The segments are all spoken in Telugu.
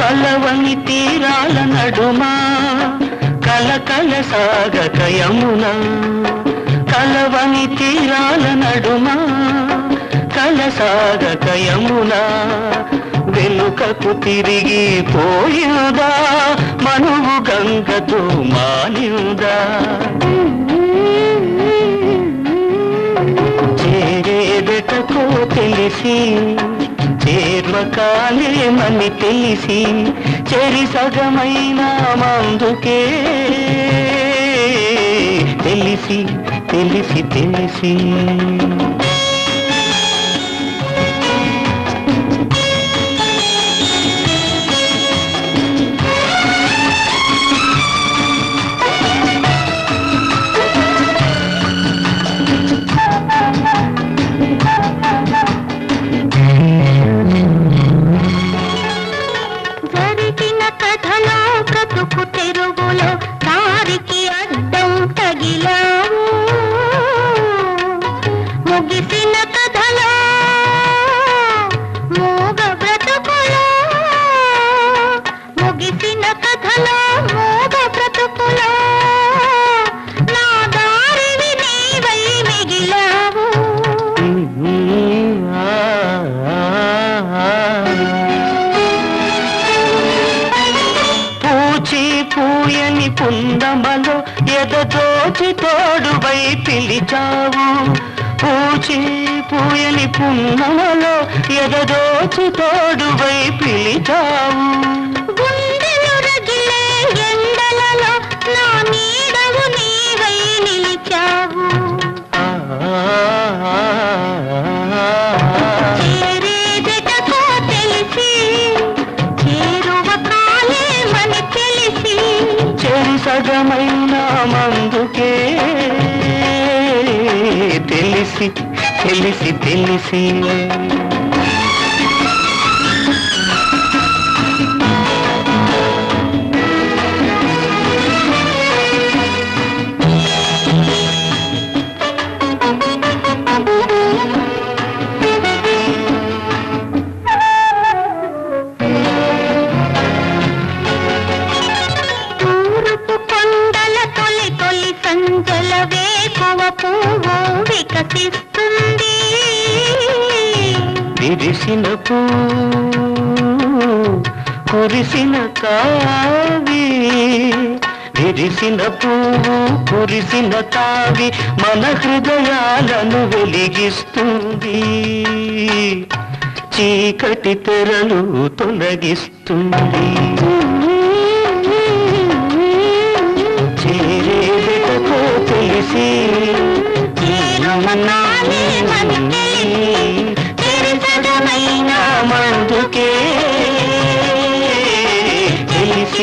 కలవని తీరాల నడుమా? కల కల సాగక యమునా? కలవని తీరాల నడుమ కలసాగక యమునా వెనుకకు తిరిగి పోయిందా మనువు గంగతో మానిందా. చేరేదటకో తెలిసి చేర్వకాలేమని తెలిసి చెరి సగమైన మందుకే తెలిసి తెలిసి తెలిసి ముగిసిన కథలో మూగ బ్రతుకులో. ముగిసిన కథలో మూగ బ్రతుకులో. నా దారిని నీవై మిగిలావు. పూచి పూయని పుందమలో ఎదదోచి తోడువై పిలిచావు. పూచి పూయని పుందమలో ఎదదోచి తోడువై పిలిచావు. సగమైన మందుకే తెలిసి తెలిసి తెలిసి పువ్వు వికసిస్తుంది. విరిసిన పువ్వు కురిసిన కావి. విరిసిన పువ్వు కురిసిన కావి మన హృదయాలను వెలిగిస్తుంది. చీకటి తెరలు తొలగిస్తుంది.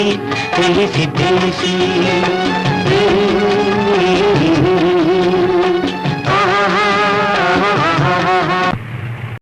తెలిసి తెలిసి తెలిసి